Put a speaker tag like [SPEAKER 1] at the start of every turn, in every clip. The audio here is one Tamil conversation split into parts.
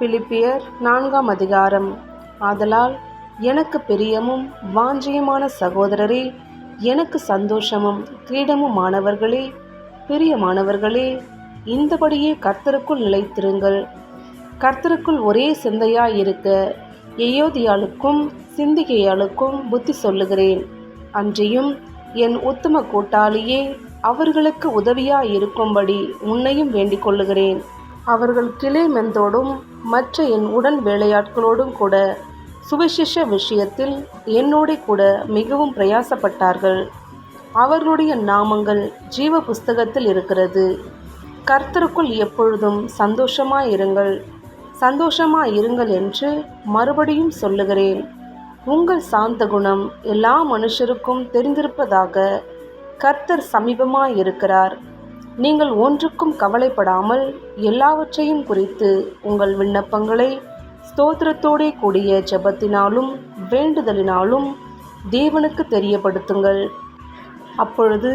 [SPEAKER 1] பிலிப்பியர் நான்காம் அதிகாரம். ஆதலால் எனக்கு பிரியமும் வாஞ்சியமான சகோதரரே எனக்கு சந்தோஷமும் கிரீடமுமானவர்களே பிரியமானவர்களே இந்தபடியே கர்த்தருக்குள் நிலைத்திருங்கள். கர்த்தருக்குள் ஒரே சிந்தையாயிருக்க எயோதியாளுக்கும் சிந்திகையாளுக்கும் புத்தி சொல்லுகிறேன். அன்றியும் என் உத்தம கூட்டாளியே அவர்களுக்கு உதவியாயிருக்கும்படி உன்னையும் வேண்டிக் கொள்ளுகிறேன் அவர்கள் கிளை மெந்தோடும் மற்ற என் உடன் வேலையாட்களோடும் கூட சுவிசேஷ விஷயத்தில் என்னோட கூட மிகவும் பிரயாசப்பட்டார்கள். அவர்களுடைய நாமங்கள் ஜீவ புஸ்தகத்தில் இருக்கிறது. கர்த்தருக்குள் எப்பொழுதும் சந்தோஷமாயிருங்கள். சந்தோஷமாயிருங்கள் என்று மறுபடியும் சொல்லுகிறேன். உங்கள் சாந்த குணம் எல்லா மனுஷருக்கும் தெரிந்திருப்பதாக கர்த்தர் சமீபமாயிருக்கிறார். நீங்கள் ஒன்றுக்கும் கவலைப்படாமல் எல்லாவற்றையும் குறித்து உங்கள் விண்ணப்பங்களை ஸ்தோத்திரத்தோடே கூடிய ஜெபத்தினாலும் வேண்டுதலினாலும் தேவனுக்கு தெரியப்படுத்துங்கள். அப்பொழுது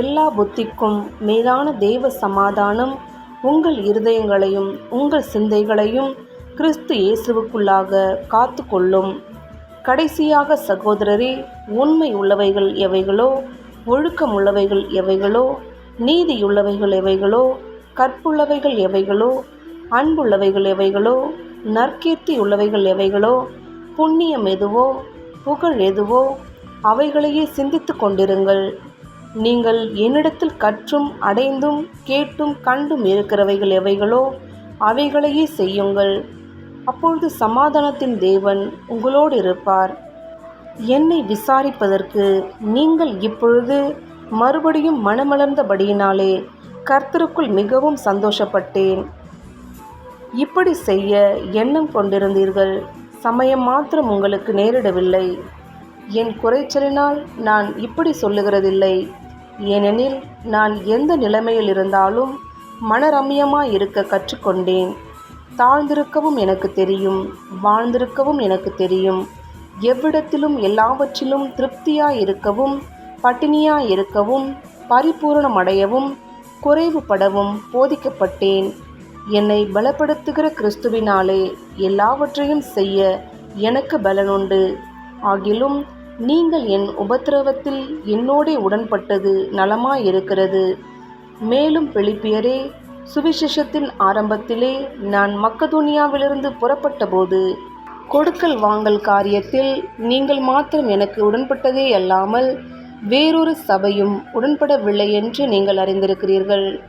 [SPEAKER 1] எல்லா புத்திக்கும் மேலான தேவ சமாதானம் உங்கள் இருதயங்களையும் உங்கள் சிந்தைகளையும் கிறிஸ்து இயேசுவுக்குள்ளாக காத்து கொள்ளும் கடைசியாக சகோதரரே உண்மை உள்ளவைகள் எவைகளோ ஒழுக்கம் உள்ளவைகள் எவைகளோ நீதியுள்ளவைகள் எவைகளோ கற்புள்ளவைகள் எவைகளோ அன்புள்ளவைகள் எவைகளோ நற்கீர்த்தி உள்ளவைகள் எவைகளோ புண்ணியம் எதுவோ புகழ் எதுவோ அவைகளையே சிந்தித்து கொண்டிருங்கள். நீங்கள் என்னிடத்தில் கற்றும் அடைந்தும் கேட்டும் கண்டும் இருக்கிறவைகள் எவைகளோ அவைகளையே செய்யுங்கள். அப்பொழுது சமாதானத்தின் தேவன் உங்களோடு இருப்பார். என்னை விசாரிப்பதற்கு நீங்கள் இப்பொழுது மறுபடியும் மனமலர்ந்தபடியினாலே கர்த்தருக்குள் மிகவும் சந்தோஷப்பட்டேன். இப்படி செய்ய எண்ணம் கொண்டிருந்தீர்கள். சமயம் மாத்திரம் உங்களுக்கு நேரிடவில்லை. என் குறைச்சலினால் நான் இப்படி சொல்லுகிறதில்லை. ஏனெனில் நான் எந்த நிலைமையில் இருந்தாலும் மனரம்யமாக இருக்க கற்றுக்கொண்டேன். தாழ்ந்திருக்கவும் எனக்கு தெரியும். வாழ்ந்திருக்கவும் எனக்கு தெரியும். எவ்விடத்திலும் எல்லாவற்றிலும் திருப்தியாக இருக்கவும் பட்டினியாக இருக்கவும் பரிபூரணமடையவும் குறைவுபடவும் போதிக்கப்பட்டேன். என்னை பலப்படுத்துகிற கிறிஸ்துவினாலே எல்லாவற்றையும் செய்ய எனக்கு பலனுண்டு. ஆகிலும் நீங்கள் என் உபத்திரவத்தில் என்னோடே உடன்பட்டது நலமாயிருக்கிறது. மேலும் பிலிப்பியரே சுவிசேஷத்தின் ஆரம்பத்திலே நான் மக்கதோனியாவிலிருந்து புறப்பட்டபோது கொடுக்கல் வாங்கல் காரியத்தில் நீங்கள் மாத்திரம் எனக்கு உடன்பட்டதே அல்லாமல் வேறொரு சபையும் உடன்படவில்லை என்று நீங்கள் அறிந்திருக்கிறீர்கள்.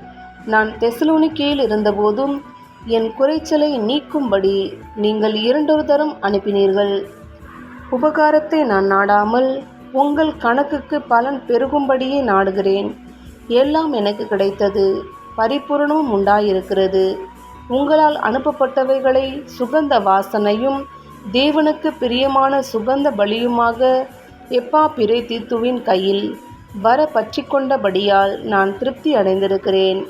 [SPEAKER 1] நான் தெசலோனிக்கேயில் இருந்தபோதும் என் குறைச்சலை நீக்கும்படி நீங்கள் இரண்டொரு தரம் அனுப்பினீர்கள். உபகாரத்தை நான் நாடாமல் உங்கள் கணக்குக்கு பலன் பெருகும்படியே நாடுகிறேன். எல்லாம் எனக்கு கிடைத்தது. பரிபூரணமும் உண்டாயிருக்கிறது. உங்களால் அனுப்பப்பட்டவைகளை சுகந்த வாசனையும் தேவனுக்கு பிரியமான சுகந்த பலியுமாக எப்பா பிறை தீத்துவின் கையில் வர பற்றிக்கொண்டபடியால் நான் திருப்தி அடைந்திருக்கிறேன்.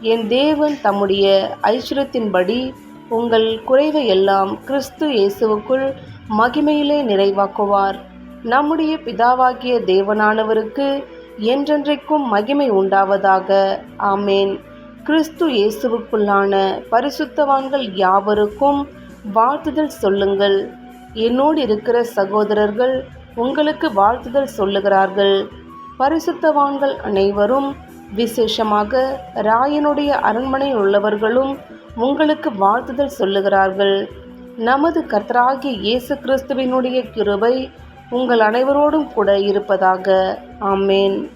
[SPEAKER 1] என் தேவன் தம்முடைய ஐஸ்வரத்தின்படி உங்கள் குறைவை எல்லாம் கிறிஸ்து இயேசுவுக்குள் மகிமையிலே நிறைவாக்குவார். நம்முடைய பிதாவாகிய தேவனானவருக்கு என்றென்றைக்கும் மகிமை உண்டாவதாக. ஆமேன். கிறிஸ்து இயேசுவுக்குள்ளான பரிசுத்தவான்கள் யாவருக்கும் வாழ்த்துதல் சொல்லுங்கள். என்னோடு இருக்கிற சகோதரர்கள் உங்களுக்கு வாழ்த்துதல் சொல்லுகிறார்கள். பரிசுத்தவான்கள் அனைவரும் விசேஷமாக ராயனுடைய அரண்மனை உள்ளவர்களும் உங்களுக்கு வாழ்த்துதல் சொல்லுகிறார்கள். நமது கர்த்தராகிய இயேசு கிறிஸ்துவினுடைய கிருபை உங்கள் அனைவரோடும் கூட இருப்பதாக. ஆமேன்.